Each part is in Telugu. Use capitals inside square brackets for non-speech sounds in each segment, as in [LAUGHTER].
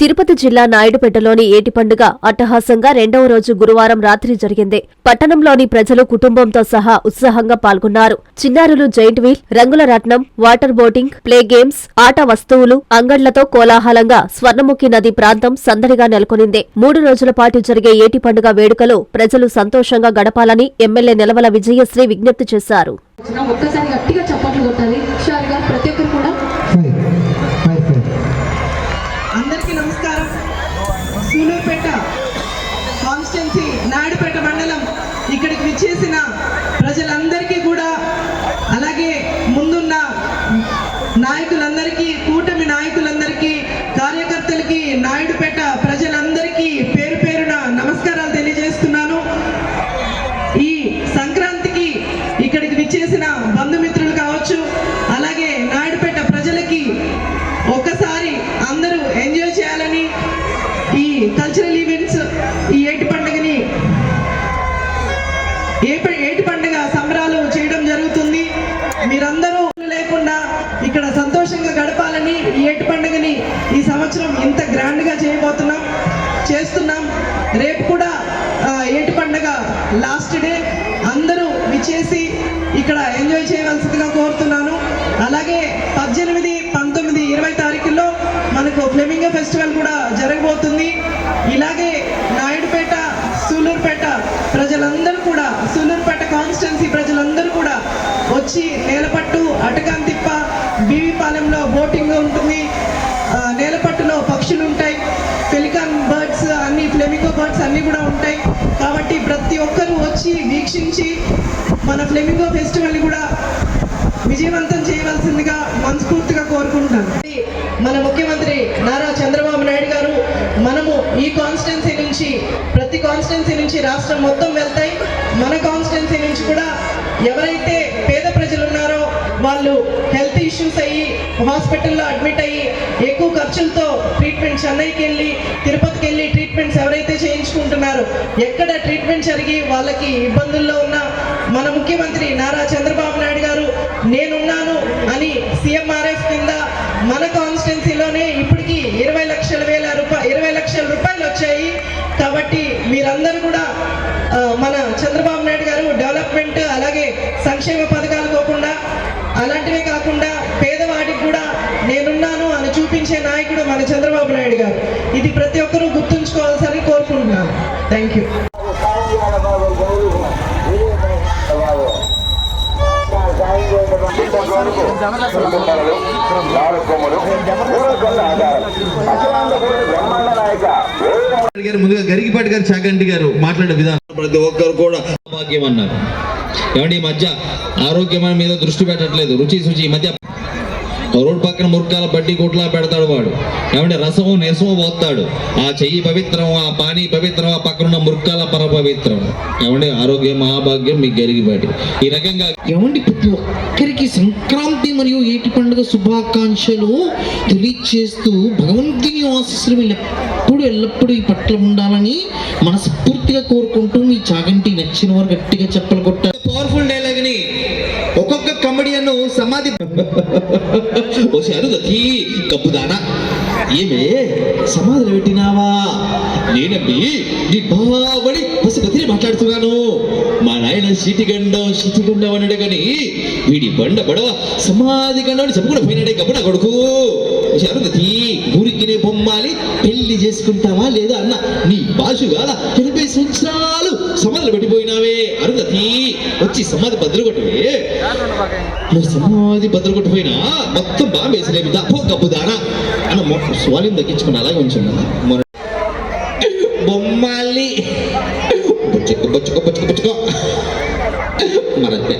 తిరుపతి జిల్లా నాయుడుపేటలోని ఏటి పండుగ అట్టహాసంగా రెండవ రోజు గురువారం రాత్రి జరిగింది. పట్టణంలోని ప్రజలు కుటుంబంతో సహా ఉత్సాహంగా పాల్గొన్నారు. చిన్నారులు జైంట్ వీల్ రంగుల రత్నం వాటర్ బోటింగ్ ప్లే గేమ్స్ ఆట వస్తువులు అంగడ్లతో కోలాహలంగా స్వర్ణముఖి నది ప్రాంతం సందడిగా నెలకొనింది. మూడు రోజుల పాటు జరిగే ఏటి పండుగ వేడుకలు ప్రజలు సంతోషంగా గడపాలని ఎమ్మెల్యే నిలవల విజయశ్రీ విజ్ఞప్తి చేశారు. ఒక్కసారి గట్టిగా చప్పట్లు కొట్టాలి. నాయకులందరికీ కూటమి నాయకులందరికీ కార్యకర్తలకి నాయుడుపేట ప్రజలందరికీ పేరు పేరున నమస్కారాలు తెలియజేస్తున్నాను. ఈ సంక్రాంతికి ఇక్కడికి విచ్చేసిన బంధుమిత్రులు కావచ్చు అలాగే నాయుడుపేట ప్రజలకి ఒక్కసారి అందరూ ఎంజాయ్ చేయాలని ఈ కల్చరల్ ఈవెంట్స్ ఈ ఏటి పండుగని ఏ ఇక్కడ సంతోషంగా గడపాలని ఈ ఏటి పండుగని ఈ సంవత్సరం ఇంత గ్రాండ్గా చేయబోతున్నాం చేస్తున్నాం. రేపు కూడా ఏటి పండుగ లాస్ట్ డే. అందరూ విచ్చేసి ఇక్కడ ఎంజాయ్ చేయవలసిందిగా కోరుతున్నాను. అలాగే పద్దెనిమిది పంతొమ్మిది ఇరవై తారీఖుల్లో మనకు ఫ్లెమింగ ఫెస్టివల్ కూడా జరగబోతుంది. ఇలాగే నాయుడుపేట సూలూరుపేట ప్రజలందరూ కూడా సూలూరుపేట కాన్స్టిట్యున్సీ ప్రజలందరూ కూడా వచ్చి నేలపట్టు అటకాంతిప్ప బీవీపాలెంలో బోటింగ్ ఉంటుంది. ఆ, నేలపట్టులో పక్షులు ఉంటాయి. పెలికాన్ బర్డ్స్ అన్ని ఫ్లెమింగో బర్డ్స్ అన్నీ కూడా ఉంటాయి. కాబట్టి ప్రతి ఒక్కరూ వచ్చి వీక్షించి మన ఫ్లెమింగో ఫెస్టివల్ని కూడా విజయవంతం చేయవలసిందిగా మనస్ఫూర్తిగా కోరుకుంటున్నాను. మన ముఖ్యమంత్రి నారా చంద్రబాబు నాయుడు గారు మనము ఈ కాన్స్టిట్యున్సీ నుంచి ప్రతి కాన్స్టిట్యున్సీ నుంచి రాష్ట్రం మొత్తం వెళ్తాయి. మన కాన్స్టిట్యున్సీ నుంచి కూడా ఎవరైతే వాళ్ళు హెల్త్ ఇష్యూస్ అయ్యి హాస్పిటల్లో అడ్మిట్ అయ్యి ఎక్కువ ఖర్చులతో ట్రీట్మెంట్ చెన్నైకి వెళ్ళి తిరుపతికి వెళ్ళి ట్రీట్మెంట్స్ ఎవరైతే చేయించుకుంటున్నారో ఎక్కడ ట్రీట్మెంట్ జరిగి వాళ్ళకి ఇబ్బందుల్లో ఉన్న మన ముఖ్యమంత్రి నారా చంద్రబాబు నాయుడు గారు నేనున్నాను అని సీఎంఆర్ఎఫ్ కింద మన కాన్స్టిట్యున్సీలోనే ఇప్పటికి ఇరవై లక్షల వేల రూపాయలు ఇరవై లక్షల రూపాయలు వచ్చాయి. కాబట్టి మీరందరూ కూడా మన చంద్రబాబు నాయుడు గారు డెవలప్మెంట్ చూపించే నాయకుడు మన చంద్రబాబు నాయుడు గారు. ఇది ప్రతి ఒక్కరూ గుర్తుంచుకోవాల్సని కోరుకుంటున్నాను. థ్యాంక్ యూ గారు ముందుగా గరిగిపాటి గారు చాగంటి గారు మాట్లాడే విధానం. ప్రతి ఒక్కరు కూడా భాగ్యం అన్నారు. ఏమండి ఈ మధ్య ఆరోగ్యం మీద దృష్టి పెట్టట్లేదు. రుచి శుచి ఈ మధ్య రోడ్ పక్కన మురకాల బడ్డీ కొట్లా పెడతాడు వాడు. ఏమంటే రసము నెసము పోతాడు ఆ చెయ్యి పవిత్రం ఆ పానీ పవిత్రం ఆ పక్కన మురకాల పర పవిత్రం ఏమంటే ఆరోగ్యం మహాభాగ్యం మీకు గరిగిపాటి ఈ రకంగా ఏమండి ప్రతి ఒక్కరికి సంక్రాంతి మరియు ఏటి పండుగ శుభాకాంక్షలు తెలియచేస్తూ భగవంతుని ఆశీస్సులు ఎప్పుడు ఎల్లప్పుడూ ఈ పట్ల ఉండాలని మనస్ఫూర్తిగా కోరుకుంటూ మీ చాగంటి నచ్చిన వారు గట్టిగా చెప్పలు కొట్టారు. సమాధి ఓ కప్పుదానా ఏమే? సమాధిలో పెట్టినావా? నేనండి నీ బావడి పసిపతిని మాట్లాడుతున్నాను. మా నాయన సిటిగండం సిటిగండం అన్నాడు కానీ వీడి బండ బడవ సమాధి గండం అని చెప్పుకుని పోయినాడే గబ్బున కొడుకు. ఓ అరుదతి ఊరికినే బొమ్మాలి పెళ్ళి చేసుకుంటావా లేదా అన్న? నీ బాసు కాదా ఎనభై సంవత్సరాలు సమాధిలో పెట్టిపోయినావే అరుదతి వచ్చి సమాధి బదులు కొట్టవే. నువ్వు సమాధి బదులు కొట్టిపోయినా మొత్తం బాగా వేసలేమి పో గబ్బుదానా అన్న మొ- స్వాలిని తగ్గించుకుని అలాగే ఉంచండి. బొమ్మాలి. బొచ్చుకో బొచ్చుకో బొచ్చుకో బొచ్చుకో మరతే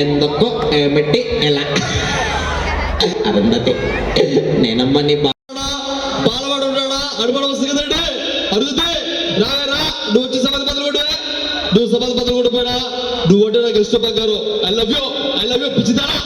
ఎందుకో ఏమిటి ఎలా అరుంధతి నేనమ్మ నీ బా బాలవాడు ఉన్నాడా? అడుపడ వస్తుంది కదండి. అరుదుతే నువ్వు వచ్చి సమాధి బదులు కొట్టు. నువ్వు సమాధి బదులు కొట్టిపోయినా నువ్వు అంటే నాకు ఇష్టం I love you I love you పిచ్చిదారా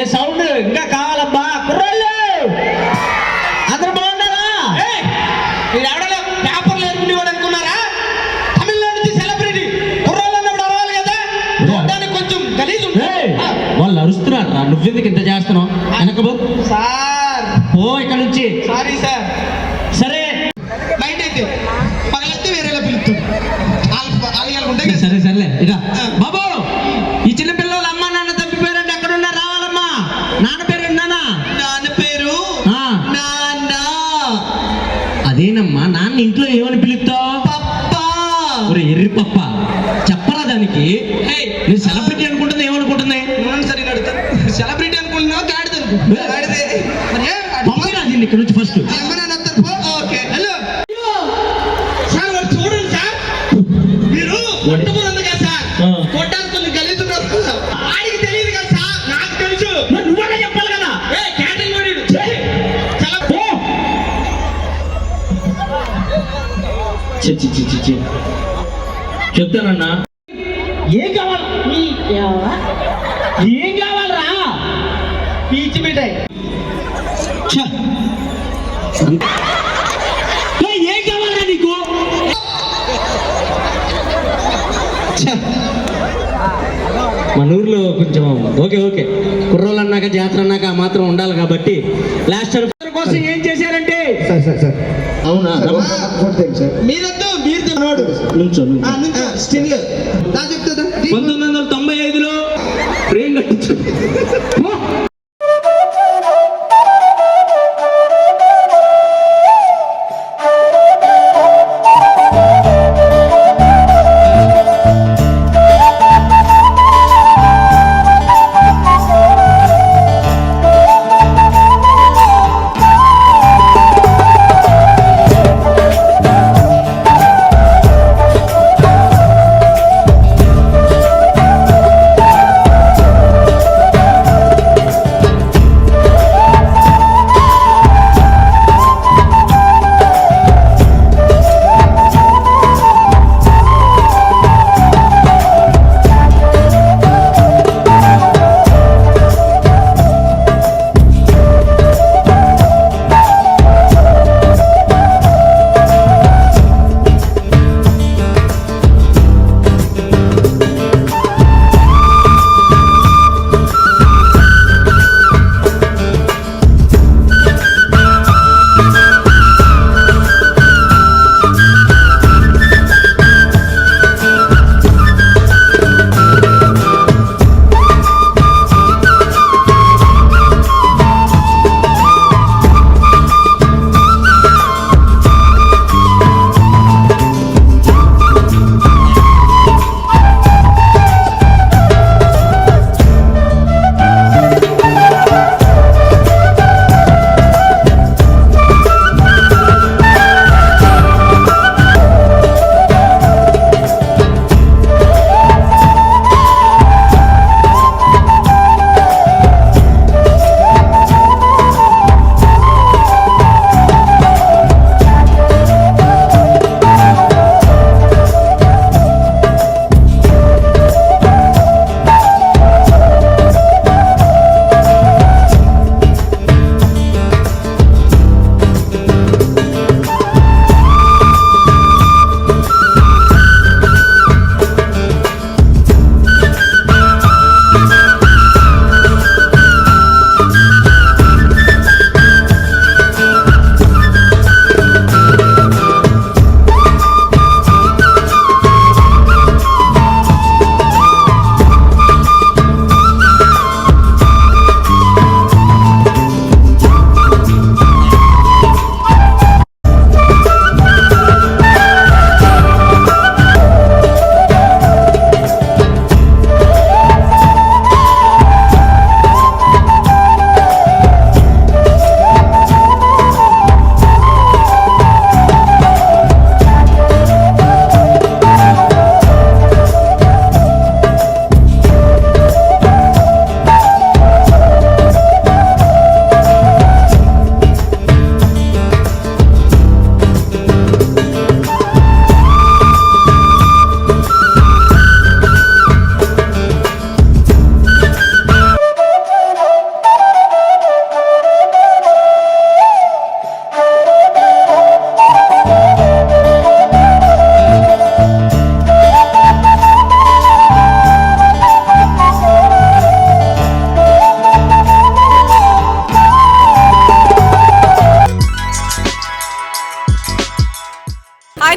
ఏ సౌండ్? ఇంకా కావాలబ్బా కుర్రోళ్ళు! అందరూ బాగున్నారా? మీరు ఎవడో పేపర్లు ఎరుగునేవాడు అనుకున్నారా? తమిళనాడు నుంచి సెలబ్రిటీ. కుర్రోళ్ళు అన్నప్పుడు అరవాలి కదా? చూడడానికి కొంచెం గలీజ్ వాళ్ళు అరుస్తున్నారు రా. నువ్వెందుకు ఇంత చేస్తున్నావు? వెనకబో సార్. ఓ ఇక్కడ నుంచి. Sorry sir. సరే. నైట్ అయితే పగలైతే వేరేలా పిలుస్తుంది. వాళ్ళు ఉంటాయి సరే సరేలే. ఇక ఏమని పిలుస్తావు ఎర్రి పప్ప. చెప్పరా దానికి? నేను సెలబ్రిటీ అనుకుంటుంది ఏమనుకుంటుంది? సెలబ్రిటీ అనుకుంటున్నావు గాడిద మరి ఇక్కడ నుంచి ఫస్ట్ చి చి చి చి చి చెప్తానన్నా. ఏం కావాలి? ఏం కావాలరా? పీచి మిఠాయి. ఏం కావాలరా నీకు! మన ఊర్లో కొంచెం ఓకే ఓకే. కుర్రోళ్ళు అన్నాక జాతర అన్నాక ఆ మాత్రం ఉండాలి కాబట్టి లాస్ట్ కోసం ఏం చేశారంటే? Sir sir sir. అవునా? ఫోన్ పంతొమ్మిది వందల తొంభై ఐదులో train కట్టించు [LAUGHS]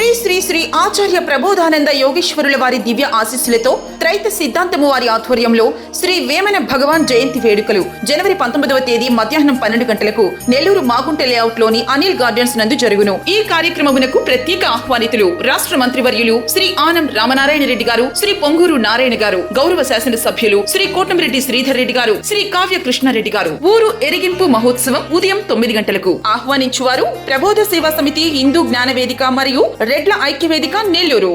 Shri Shri Shri Acharya Prabodhananda యోగేశ్వరుల వారి దివ్య ఆశీస్సులతో త్రైత సిద్ధాంతము వారి ఆధ్వర్యంలో శ్రీ వేమన భగవాన్ జయంతి వేడుకలు. జనవరి పంతొమ్మిదవ తేదీ మధ్యాహ్నం పన్నెండు గంటలకు నెల్లూరు మాగుంట లేఅవుట్లోని అనిల్ గార్డెన్స్ నందు జరుగును. ఈ కార్యక్రమమునకు ప్రత్యేక ఆహ్వానితులు రాష్ట్ర మంత్రివర్యులు శ్రీ ఆనం రామనారాయణ రెడ్డి గారు శ్రీ పొంగూరు నారాయణ గారు గౌరవ శాసన సభ్యులు శ్రీ కోటమిరెడ్డి శ్రీధర్ రెడ్డి గారు శ్రీ కావ్య కృష్ణారెడ్డి గారు. ఊరు ఎరిగింపు మహోత్సవం ఉదయం తొమ్మిది గంటలకు. ఆహ్వానించువారు ప్రబోధ సేవా సమితి హిందూ జ్ఞాన వేదిక మరియు రెడ్ల ఐక్యవేదిక నెల్లూరు.